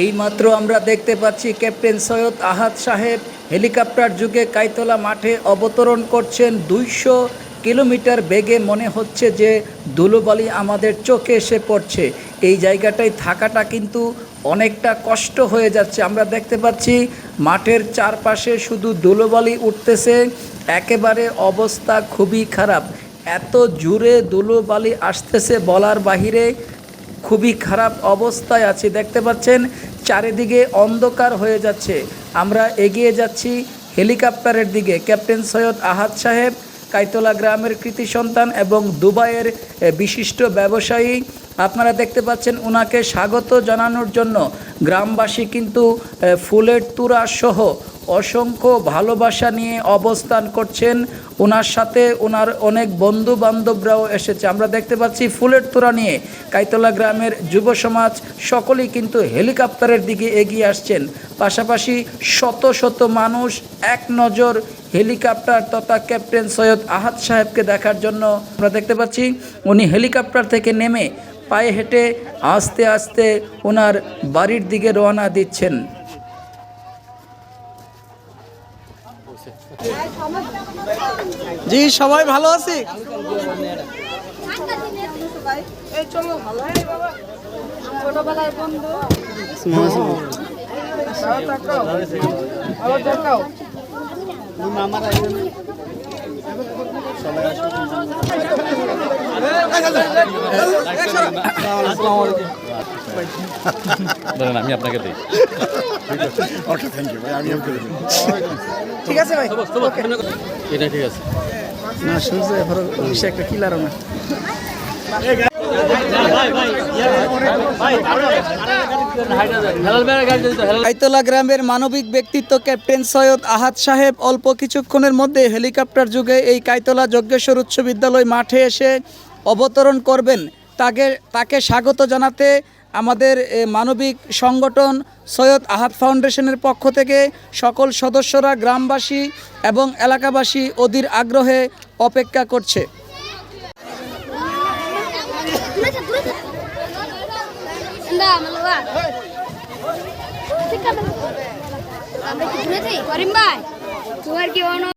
এইমাত্র আমরা দেখতে পাচ্ছি ক্যাপ্টেন সৈয়দ আহাদ সাহেব হেলিকপ্টার যুগে কাইতলা মাঠে অবতরণ করছেন। দুইশো কিলোমিটার বেগে মনে হচ্ছে যে ধুলোবালি আমাদের চোখে এসে পড়ছে। এই জায়গাটায় থাকাটা কিন্তু অনেকটা কষ্ট হয়ে যাচ্ছে। আমরা দেখতে পাচ্ছি মাঠের চারপাশে শুধু ধুলোবালি উঠতেছে। একেবারে অবস্থা খুবই খারাপ। এত জুড়ে ধুলোবালি আসতেছে বলার বাহিরে খুবই খারাপ অবস্থায় আছি। দেখতে পাচ্ছেন, চারিদিকে অন্ধকার হয়ে যাচ্ছে। আমরা এগিয়ে যাচ্ছি হেলিকপ্টারের দিকে। ক্যাপ্টেন সৈয়দ আহাদ সাহেব, কাইতলা গ্রামের কৃতি সন্তান এবং দুবাইয়ের বিশিষ্ট ব্যবসায়ী, আপনারা দেখতে পাচ্ছেন ওনাকে স্বাগত জানানোর জন্য গ্রামবাসী কিন্তু ফুলের তুরা সহ অসংখ্য ভালোবাসা নিয়ে অবস্থান করছেন। ওনার সাথে ওনার অনেক বন্ধু বান্ধবরাও এসেছে। আমরা দেখতে পাচ্ছি ফুলের তোড়া নিয়ে কাইতলা গ্রামের যুব সমাজ সকলেই কিন্তু হেলিকপ্টারের দিকে এগিয়ে আসছেন। পাশাপাশি শত শত মানুষ এক নজর হেলিকপ্টার তথা ক্যাপ্টেন সৈয়দ আহাদ সাহেবকে দেখার জন্য আমরা দেখতে পাচ্ছি। উনি হেলিকপ্টার থেকে নেমে পায়ে হেঁটে আস্তে আস্তে ওনার বাড়ির দিকে রওনা দিচ্ছেন। জি সবাই ভালো আছি। আমি আপনাকে দিই। ওকে থ্যাংক ইউ ভাই আমি ওকে ঠিক আছে ভাই এটা ঠিক আছে। না শুনছে এবারে সে একটা কিলার না। আইতলা গ্রামের মানবিক ব্যক্তিত্ব ক্যাপ্টেন সৈয়দ আহাদ সাহেব অল্প কিছুক্ষণের মধ্যে হেলিকপ্টার যুগে এই কাইতলা যজ্ঞেশ্বর উচ্চ বিদ্যালয় মাঠে এসে অবতরণ করবেন। তাকে তাকে স্বাগত জানাতে আমাদের মানবিক সংগঠন সৈয়দ আহাদ ফাউন্ডেশনের পক্ষ থেকে সকল সদস্যরা গ্রামবাসী এবং এলাকাবাসী অধীর আগ্রহে অপেক্ষা করছে?